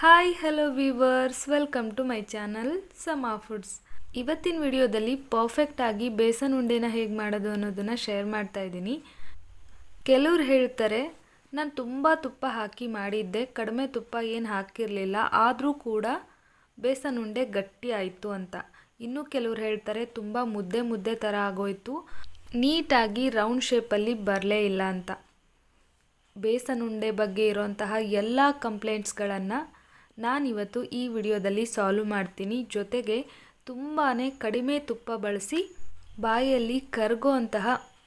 Hi hello viewers welcome to my channel Sama foods ಇವತ್ತಿನ ವಿಡಿಯೋದಲ್ಲಿ ಪರ್ಫೆಕ್ಟಾಗಿ ಬೇಸನ್ ಉಂಡೆನ ಹೇಗೆ ಮಾಡೋದು ಅನ್ನೋದನ್ನು ಶೇರ್ ಮಾಡ್ತಾ ಇದ್ದೀನಿ. ಕೆಲವ್ರು ಹೇಳ್ತಾರೆ, ನಾನು ತುಂಬ ತುಪ್ಪ ಹಾಕಿ ಮಾಡಿದ್ದೆ, ಕಡಿಮೆ ತುಪ್ಪ ಏನು ಹಾಕಿರಲಿಲ್ಲ, ಆದರೂ ಕೂಡ ಬೇಸನ್ ಉಂಡೆ ಗಟ್ಟಿ ಆಯಿತು ಅಂತ. ಇನ್ನೂ ಕೆಲವ್ರು ಹೇಳ್ತಾರೆ, ತುಂಬ ಮುದ್ದೆ ಮುದ್ದೆ ಥರ ಆಗೋಯ್ತು, ನೀಟಾಗಿ ರೌಂಡ್ ಶೇಪಲ್ಲಿ ಬರಲೇ ಇಲ್ಲ ಅಂತ. ಬೇಸನ್ ಉಂಡೆ ಬಗ್ಗೆ ಇರೋಂತಹ ಎಲ್ಲ ಕಂಪ್ಲೇಂಟ್ಸ್ಗಳನ್ನು ನಾನಿವತ್ತು ಈ ವಿಡಿಯೋದಲ್ಲಿ ಸಾಲ್ವ್ ಮಾಡ್ತೀನಿ. ಜೊತೆಗೆ ತುಂಬಾ ಕಡಿಮೆ ತುಪ್ಪ ಬಳಸಿ ಬಾಯಲ್ಲಿ ಕರಗೋ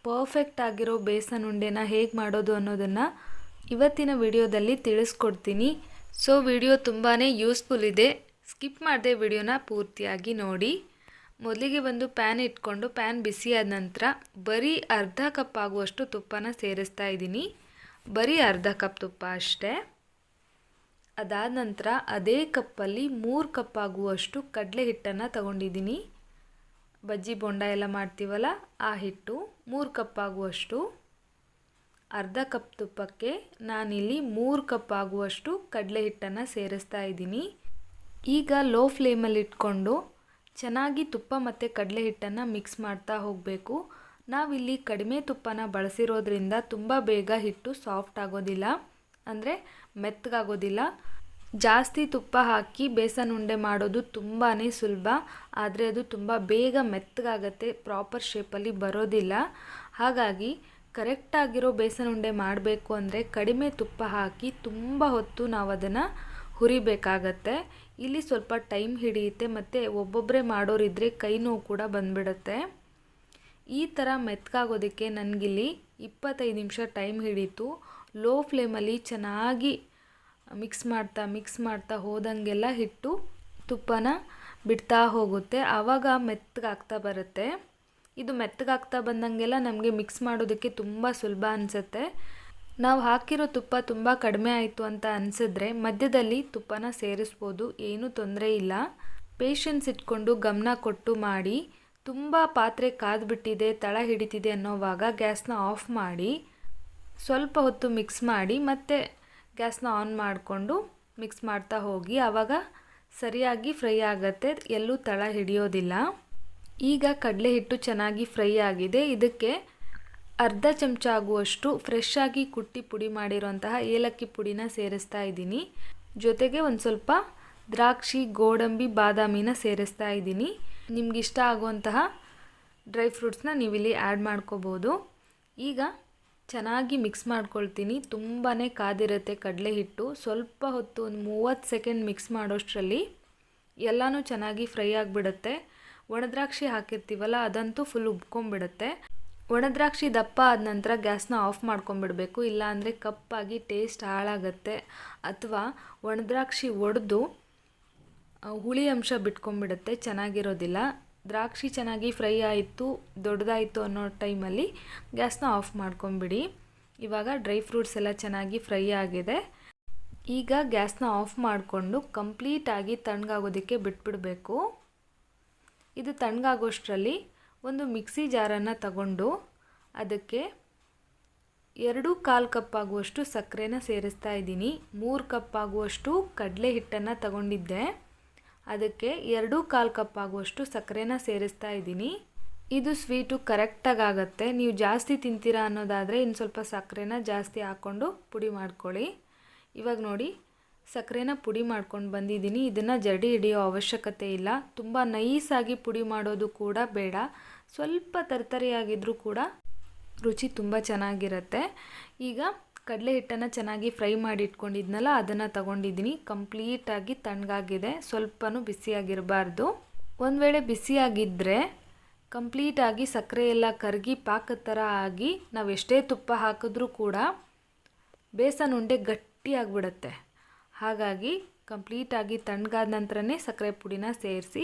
ಪರ್ಫೆಕ್ಟ್ ಆಗಿರೋ ಬೇಸನ್ ಉಂಡೆನ ಹೇಗೆ ಮಾಡೋದು ಅನ್ನೋದನ್ನು ಇವತ್ತಿನ ವಿಡಿಯೋದಲ್ಲಿ ತಿಳಿಸ್ಕೊಡ್ತೀನಿ. ಸೊ, ವಿಡಿಯೋ ತುಂಬಾ ಯೂಸ್ಫುಲ್ ಇದೆ. ಸ್ಕಿಪ್ ಮಾಡದೆ ವಿಡಿಯೋನ ಪೂರ್ತಿಯಾಗಿ ನೋಡಿ. ಮೊದಲಿಗೆ ಒಂದು ಪ್ಯಾನ್ ಇಟ್ಕೊಂಡು, ಪ್ಯಾನ್ ಬಿಸಿಯಾದ ನಂತರ ಬರೀ ಅರ್ಧ ಕಪ್ ಆಗುವಷ್ಟು ತುಪ್ಪನ ಸೇರಿಸ್ತಾ ಇದ್ದೀನಿ. ಬರೀ ಅರ್ಧ ಕಪ್ ತುಪ್ಪ ಅಷ್ಟೇ. ಅದಾದ ನಂತರ ಅದೇ ಕಪ್ಪಲ್ಲಿ ಮೂರು ಕಪ್ ಆಗುವಷ್ಟು ಕಡಲೆ ಹಿಟ್ಟನ್ನು ತಗೊಂಡಿದ್ದೀನಿ. ಬಜ್ಜಿ ಬೊಂಡ ಎಲ್ಲ ಮಾಡ್ತೀವಲ್ಲ ಆ ಹಿಟ್ಟು ಮೂರು ಕಪ್ ಆಗುವಷ್ಟು ಅರ್ಧ ಕಪ್ ತುಪ್ಪಕ್ಕೆ ನಾನಿಲ್ಲಿ ಮೂರು ಕಪ್ ಆಗುವಷ್ಟು ಕಡಲೆ ಹಿಟ್ಟನ್ನು ಸೇರಿಸ್ತಾ ಇದ್ದೀನಿ. ಈಗ ಲೋ ಫ್ಲೇಮಲ್ಲಿ ಇಟ್ಕೊಂಡು ಚೆನ್ನಾಗಿ ತುಪ್ಪ ಮತ್ತು ಕಡಲೆ ಹಿಟ್ಟನ್ನು ಮಿಕ್ಸ್ ಮಾಡ್ತಾ ಹೋಗಬೇಕು. ನಾವಿಲ್ಲಿ ಕಡಿಮೆ ತುಪ್ಪನ ಬಳಸಿರೋದ್ರಿಂದ ತುಂಬ ಬೇಗ ಹಿಟ್ಟು ಸಾಫ್ಟ್ ಆಗೋದಿಲ್ಲ. ಅಂದರೆ ಮೆತ್ತಗಾಗೋದಿಲ್ಲ. ಜಾಸ್ತಿ ತುಪ್ಪ ಹಾಕಿ ಬೇಸನ್ ಉಂಡೆ ಮಾಡೋದು ತುಂಬಾ ಸುಲಭ. ಆದರೆ ಅದು ತುಂಬ ಬೇಗ ಮೆತ್ತಗಾಗತ್ತೆ, ಪ್ರಾಪರ್ ಶೇಪಲ್ಲಿ ಬರೋದಿಲ್ಲ. ಹಾಗಾಗಿ ಕರೆಕ್ಟಾಗಿರೋ ಬೇಸನ್ ಉಂಡೆ ಮಾಡಬೇಕು ಅಂದರೆ ಕಡಿಮೆ ತುಪ್ಪ ಹಾಕಿ ತುಂಬ ಹೊತ್ತು ನಾವು ಅದನ್ನು ಹುರಿಬೇಕಾಗತ್ತೆ. ಇಲ್ಲಿ ಸ್ವಲ್ಪ ಟೈಮ್ ಹಿಡಿಯುತ್ತೆ, ಮತ್ತು ಒಬ್ಬೊಬ್ಬರೇ ಮಾಡೋರಿದ್ರೆ ಕೈ ನೋವು ಕೂಡ ಬಂದ್ಬಿಡುತ್ತೆ. ಈ ಥರ ಮೆತ್ತಗಾಗೋದಕ್ಕೆ ನನಗಿಲ್ಲಿ ಇಪ್ಪತ್ತೈದು ನಿಮಿಷ ಟೈಮ್ ಹಿಡೀತು. ಲೋ ಫ್ಲೇಮಲ್ಲಿ ಚೆನ್ನಾಗಿ ಮಿಕ್ಸ್ ಮಾಡ್ತಾ ಮಿಕ್ಸ್ ಮಾಡ್ತಾ ಹೋದಂಗೆಲ್ಲ ಹಿಟ್ಟು ತುಪ್ಪನ ಬಿಡ್ತಾ ಹೋಗುತ್ತೆ. ಆವಾಗ ಮೆತ್ತಗಾಗ್ತಾ ಬರುತ್ತೆ. ಇದು ಮೆತ್ತಗಾಗ್ತಾ ಬಂದಂಗೆಲ್ಲ ನಮಗೆ ಮಿಕ್ಸ್ ಮಾಡೋದಕ್ಕೆ ತುಂಬ ಸುಲಭ ಅನಿಸುತ್ತೆ. ನಾವು ಹಾಕಿರೋ ತುಪ್ಪ ತುಂಬ ಕಡಿಮೆ ಆಯಿತು ಅಂತ ಅನಿಸಿದ್ರೆ ಮಧ್ಯದಲ್ಲಿ ತುಪ್ಪನ ಸೇರಿಸ್ಬೋದು, ಏನೂ ತೊಂದರೆ ಇಲ್ಲ. ಪೇಷನ್ಸ್ ಇಟ್ಕೊಂಡು ಗಮನ ಕೊಟ್ಟು ಮಾಡಿ, ತುಂಬ ಪಾತ್ರೆ ಕಾದ್ಬಿಟ್ಟಿದೆ, ತಳ ಹಿಡಿತಿದೆ ಅನ್ನೋವಾಗ ಗ್ಯಾಸ್ನ ಆಫ್ ಮಾಡಿ ಸ್ವಲ್ಪ ಹೊತ್ತು ಮಿಕ್ಸ್ ಮಾಡಿ ಮತ್ತೆ ಗ್ಯಾಸ್ನ ಆನ್ ಮಾಡಿಕೊಂಡು ಮಿಕ್ಸ್ ಮಾಡ್ತಾ ಹೋಗಿ ಆವಾಗ ಸರಿಯಾಗಿ ಫ್ರೈ ಆಗುತ್ತೆ. ಎಲ್ಲೂ ತಳ ಹಿಡಿಯೋದಿಲ್ಲ. ಈಗ ಕಡಲೆ ಹಿಟ್ಟು ಚೆನ್ನಾಗಿ ಫ್ರೈ ಆಗಿದೆ. ಇದಕ್ಕೆ ಅರ್ಧ ಚಮಚ ಆಗುವಷ್ಟು ಫ್ರೆಶ್ ಆಗಿ ಕುಟ್ಟಿ ಪುಡಿ ಮಾಡಿರುವಂತಹ ಏಲಕ್ಕಿ ಪುಡಿನ ಸೇರಿಸ್ತಾ ಇದ್ದೀನಿ. ಜೊತೆಗೆ ಒಂದು ಸ್ವಲ್ಪ ದ್ರಾಕ್ಷಿ, ಗೋಡಂಬಿ, ಬಾದಾಮಿನ ಸೇರಿಸ್ತಾ ಇದ್ದೀನಿ. ಇಷ್ಟ ಆಗುವಂತಹ ಡ್ರೈ ಫ್ರೂಟ್ಸ್ನ ನೀವಿಲ್ಲಿ ಆ್ಯಡ್ ಮಾಡ್ಕೋಬೋದು. ಈಗ ಚೆನ್ನಾಗಿ ಮಿಕ್ಸ್ ಮಾಡ್ಕೊಳ್ತೀನಿ. ತುಂಬಾ ಕಾದಿರುತ್ತೆ ಕಡಲೆ ಹಿಟ್ಟು. ಸ್ವಲ್ಪ ಹೊತ್ತು ಒಂದು ಮೂವತ್ತು ಸೆಕೆಂಡ್ ಮಿಕ್ಸ್ ಮಾಡೋಷ್ಟರಲ್ಲಿ ಎಲ್ಲನೂ ಚೆನ್ನಾಗಿ ಫ್ರೈ ಆಗಿಬಿಡುತ್ತೆ. ಒಣದ್ರಾಕ್ಷಿ ಹಾಕಿರ್ತೀವಲ್ಲ, ಅದಂತೂ ಫುಲ್ ಉಬ್ಕೊಂಬಿಡುತ್ತೆ ಒಣದ್ರಾಕ್ಷಿ ದಪ್ಪ ಆದ ನಂತರ ಗ್ಯಾಸ್ನ ಆಫ್ ಮಾಡ್ಕೊಂಬಿಡಬೇಕು ಇಲ್ಲಾಂದರೆ ಕಪ್ಪಾಗಿ ಟೇಸ್ಟ್ ಹಾಳಾಗತ್ತೆ. ಅಥವಾ ಒಣದ್ರಾಕ್ಷಿ ಒಡೆದು ಹುಳಿ ಅಂಶ ಬಿಟ್ಕೊಂಡ್ಬಿಡುತ್ತೆ, ಚೆನ್ನಾಗಿರೋದಿಲ್ಲ. ದ್ರಾಕ್ಷಿ ಚೆನ್ನಾಗಿ ಫ್ರೈ ಆಯಿತು, ದೊಡ್ಡದಾಯಿತು ಅನ್ನೋ ಟೈಮಲ್ಲಿ ಗ್ಯಾಸ್ನ ಆಫ್ ಮಾಡ್ಕೊಂಬಿಡಿ. ಇವಾಗ ಡ್ರೈ ಫ್ರೂಟ್ಸ್ ಎಲ್ಲ ಚೆನ್ನಾಗಿ ಫ್ರೈ ಆಗಿದೆ. ಈಗ ಗ್ಯಾಸ್ನ ಆಫ್ ಮಾಡಿಕೊಂಡು ಕಂಪ್ಲೀಟಾಗಿ ತಣ್ಣಗಾಗೋದಕ್ಕೆ ಬಿಟ್ಬಿಡಬೇಕು. ಇದು ತಣ್ಣಗಾಗೋಷ್ಟರಲ್ಲಿ ಒಂದು ಮಿಕ್ಸಿ ಜಾರನ್ನು ತಗೊಂಡು ಅದಕ್ಕೆ ಎರಡು ಕಾಲು ಕಪ್ ಆಗುವಷ್ಟು ಸಕ್ಕರೆನ ಸೇರಿಸ್ತಾ ಇದ್ದೀನಿ. ಮೂರು ಕಪ್ ಆಗುವಷ್ಟು ಕಡಲೆ ಹಿಟ್ಟನ್ನು ತಗೊಂಡಿದ್ದೆ. ಅದಕ್ಕೆ ಎರಡು ಕಾಲು ಕಪ್ ಆಗುವಷ್ಟು ಸಕ್ಕರೆನ ಸೇರಿಸ್ತಾ ಇದ್ದೀನಿ. ಇದು ಸ್ವೀಟು ಕರೆಕ್ಟಾಗಿ ಆಗುತ್ತೆ ನೀವು ಜಾಸ್ತಿ ತಿಂತೀರಾ ಅನ್ನೋದಾದರೆ ಇನ್ನು ಸ್ವಲ್ಪ ಸಕ್ಕರೆನ ಜಾಸ್ತಿ ಹಾಕ್ಕೊಂಡು ಪುಡಿ ಮಾಡ್ಕೊಳ್ಳಿ. ಇವಾಗ ನೋಡಿ, ಸಕ್ಕರೆನ ಪುಡಿ ಮಾಡ್ಕೊಂಡು ಬಂದಿದ್ದೀನಿ. ಇದನ್ನು ಜಡಿ ಹಿಡಿಯೋ ಅವಶ್ಯಕತೆ ಇಲ್ಲ. ತುಂಬ ನೈಸಾಗಿ ಪುಡಿ ಮಾಡೋದು ಕೂಡ ಬೇಡ. ಸ್ವಲ್ಪ ತರತರಿಯಾಗಿದ್ದರೂ ಕೂಡ ರುಚಿ ತುಂಬ ಚೆನ್ನಾಗಿರುತ್ತೆ. ಈಗ ಕಡಲೆ ಹಿಟ್ಟನ್ನು ಚೆನ್ನಾಗಿ ಫ್ರೈ ಮಾಡಿ ಇಟ್ಕೊಂಡಿದ್ನಲ್ಲ ಅದನ್ನು ತಗೊಂಡಿದ್ದೀನಿ. ಕಂಪ್ಲೀಟಾಗಿ ತಣ್ಣಗಾಗಿದೆ. ಸ್ವಲ್ಪನೂ ಬಿಸಿಯಾಗಿರಬಾರ್ದು. ಒಂದು ವೇಳೆ ಬಿಸಿಯಾಗಿದ್ದರೆ ಕಂಪ್ಲೀಟಾಗಿ ಸಕ್ಕರೆ ಎಲ್ಲ ಕರಗಿ ಪಾಕದ ಥರ ಆಗಿ ನಾವು ಎಷ್ಟೇ ತುಪ್ಪ ಹಾಕಿದ್ರೂ ಕೂಡ ಬೇಸನ್ ಉಂಡೆ ಗಟ್ಟಿಯಾಗಿಬಿಡುತ್ತೆ. ಹಾಗಾಗಿ ಕಂಪ್ಲೀಟಾಗಿ ತಣ್ಣಗಾದ ನಂತರನೇ ಸಕ್ಕರೆ ಪುಡಿನ ಸೇರಿಸಿ,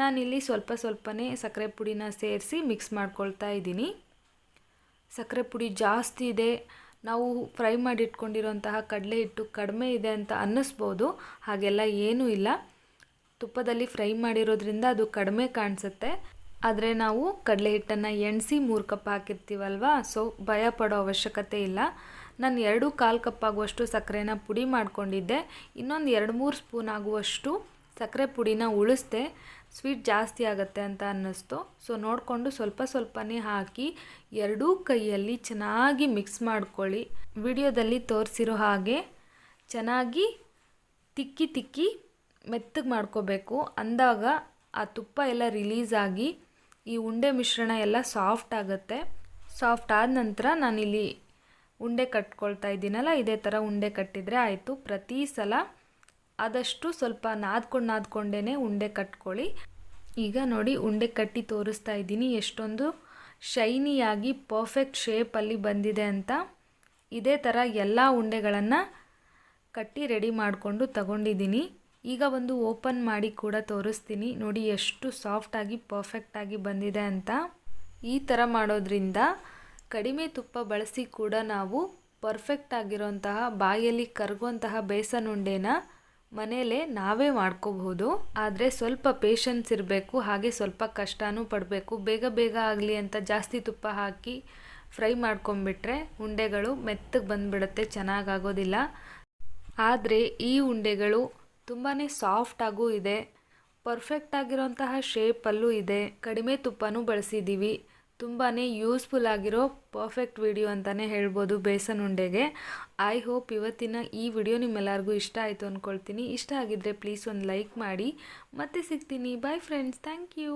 ನಾನಿಲ್ಲಿ ಸ್ವಲ್ಪ ಸ್ವಲ್ಪನೇ ಸಕ್ಕರೆ ಪುಡಿನ ಸೇರಿಸಿ ಮಿಕ್ಸ್ ಮಾಡ್ಕೊಳ್ತಾ ಇದ್ದೀನಿ. ಸಕ್ಕರೆ ಪುಡಿ ಜಾಸ್ತಿ ಇದೆ. ನಾವು ಫ್ರೈ ಮಾಡಿ ಇಟ್ಕೊಂಡಿರೋಂತಹ ಕಡಲೆ ಹಿಟ್ಟು ಕಡಿಮೆ ಇದೆ ಅಂತ ಅನ್ನಿಸ್ಬೋದು, ಹಾಗೆಲ್ಲ ಏನೂ ಇಲ್ಲ. ತುಪ್ಪದಲ್ಲಿ ಫ್ರೈ ಮಾಡಿರೋದ್ರಿಂದ ಅದು ಕಡಿಮೆ ಕಾಣಿಸುತ್ತೆ. ಆದರೆ ನಾವು ಕಡಲೆ ಹಿಟ್ಟನ್ನು ಎಣಿಸಿ ಮೂರು ಕಪ್ ಹಾಕಿರ್ತೀವಲ್ವ, ಸೊ ಭಯ ಪಡೋ ಅವಶ್ಯಕತೆ ಇಲ್ಲ. ನಾನು ಎರಡು ಕಾಲು ಕಪ್ ಆಗುವಷ್ಟು ಸಕ್ಕರೆನ ಪುಡಿ ಮಾಡಿಕೊಂಡಿದ್ದೆ. ಇನ್ನೊಂದು ಎರಡು ಮೂರು ಸ್ಪೂನ್ ಆಗುವಷ್ಟು ಸಕ್ಕರೆ ಪುಡಿನ ಉಳಿಸ್ದೆ. ಸ್ವೀಟ್ ಜಾಸ್ತಿ ಆಗುತ್ತೆ ಅಂತ ಅನ್ನಿಸ್ತು. ಸೊ ನೋಡಿಕೊಂಡು ಸ್ವಲ್ಪ ಸ್ವಲ್ಪನೇ ಹಾಕಿ ಎರಡೂ ಕೈಯಲ್ಲಿ ಚೆನ್ನಾಗಿ ಮಿಕ್ಸ್ ಮಾಡ್ಕೊಳ್ಳಿ. ವಿಡಿಯೋದಲ್ಲಿ ತೋರಿಸಿರೋ ಹಾಗೆ ಚೆನ್ನಾಗಿ ತಿಕ್ಕಿ ತಿಕ್ಕಿ ಮೆತ್ತಗೆ ಮಾಡ್ಕೋಬೇಕು. ಅಂದಾಗ ಆ ತುಪ್ಪ ಎಲ್ಲ ರಿಲೀಸ್ ಆಗಿ ಈ ಉಂಡೆ ಮಿಶ್ರಣ ಎಲ್ಲ ಸಾಫ್ಟ್ ಆಗುತ್ತೆ. ಸಾಫ್ಟ್ ಆದ ನಂತರ ನಾನಿಲ್ಲಿ ಉಂಡೆ ಕಟ್ಕೊಳ್ತಾ ಇದ್ದೀನಲ್ಲ, ಇದೇ ಥರ ಉಂಡೆ ಕಟ್ಟಿದರೆ ಆಯಿತು. ಪ್ರತಿ ಸಲ ಆದಷ್ಟು ಸ್ವಲ್ಪ ನಾದ್ಕೊಂಡು ನಾದ್ಕೊಂಡೇ ಉಂಡೆ ಕಟ್ಕೊಳ್ಳಿ. ಈಗ ನೋಡಿ ಉಂಡೆ ಕಟ್ಟಿ ತೋರಿಸ್ತಾ ಇದ್ದೀನಿ. ಎಷ್ಟೊಂದು ಶೈನಿಯಾಗಿ ಪರ್ಫೆಕ್ಟ್ ಶೇಪಲ್ಲಿ ಬಂದಿದೆ ಅಂತ. ಇದೇ ಥರ ಎಲ್ಲ ಉಂಡೆಗಳನ್ನು ಕಟ್ಟಿ ರೆಡಿ ಮಾಡಿಕೊಂಡು ತಗೊಂಡಿದ್ದೀನಿ. ಈಗ ಒಂದು ಓಪನ್ ಮಾಡಿ ಕೂಡ ತೋರಿಸ್ತೀನಿ. ನೋಡಿ ಎಷ್ಟು ಸಾಫ್ಟಾಗಿ ಪರ್ಫೆಕ್ಟಾಗಿ ಬಂದಿದೆ ಅಂತ. ಈ ಥರ ಮಾಡೋದ್ರಿಂದ ಕಡಿಮೆ ತುಪ್ಪ ಬಳಸಿ ಕೂಡ ನಾವು ಪರ್ಫೆಕ್ಟ್ ಆಗಿರೋಂತಹ ಬಾಯಲ್ಲಿ ಕರಗುವಂತಹ ಬೇಸನ್ ಉಂಡೆನ ಮನೆಯಲ್ಲೇ ನಾವೇ ಮಾಡ್ಕೋಬಹುದು, ಆದರೆ ಸ್ವಲ್ಪ ಪೇಷನ್ಸ್ ಇರಬೇಕು, ಹಾಗೆ ಸ್ವಲ್ಪ ಕಷ್ಟನೂ ಪಡಬೇಕು. ಬೇಗ ಬೇಗ ಆಗಲಿ ಅಂತ ಜಾಸ್ತಿ ತುಪ್ಪ ಹಾಕಿ ಫ್ರೈ ಮಾಡ್ಕೊಂಬಿಟ್ರೆ ಉಂಡೆಗಳು ಮೆತ್ತಗೆ ಬಂದುಬಿಡುತ್ತೆ, ಚೆನ್ನಾಗಾಗೋದಿಲ್ಲ. ಆದರೆ ಈ ಉಂಡೆಗಳು ತುಂಬಾ ಸಾಫ್ಟಾಗೂ ಇದೆ ಪರ್ಫೆಕ್ಟ್ ಆಗಿರೋಂತಹ ಶೇಪಲ್ಲೂ ಇದೆ. ಕಡಿಮೆ ತುಪ್ಪನೂ ಬಳಸಿದ್ದೀವಿ ತುಂಬಾ ಯೂಸ್ಫುಲ್ ಆಗಿರೋ ಪರ್ಫೆಕ್ಟ್ ವಿಡಿಯೋ ಅಂತಲೇ ಹೇಳ್ಬೋದು ಬೇಸನ್ ಉಂಡೆಗೆ. ಐ ಹೋಪ್ ಇವತ್ತಿನ ಈ ವಿಡಿಯೋ ನಿಮ್ಮೆಲ್ಲರಿಗೂ ಇಷ್ಟ ಆಯಿತು ಅಂದ್ಕೊಳ್ತೀನಿ ಇಷ್ಟ ಆಗಿದ್ದರೆ ಪ್ಲೀಸ್ ಒಂದು ಲೈಕ್ ಮಾಡಿ. ಮತ್ತೆ ಸಿಗ್ತೀನಿ. Bye friends thank you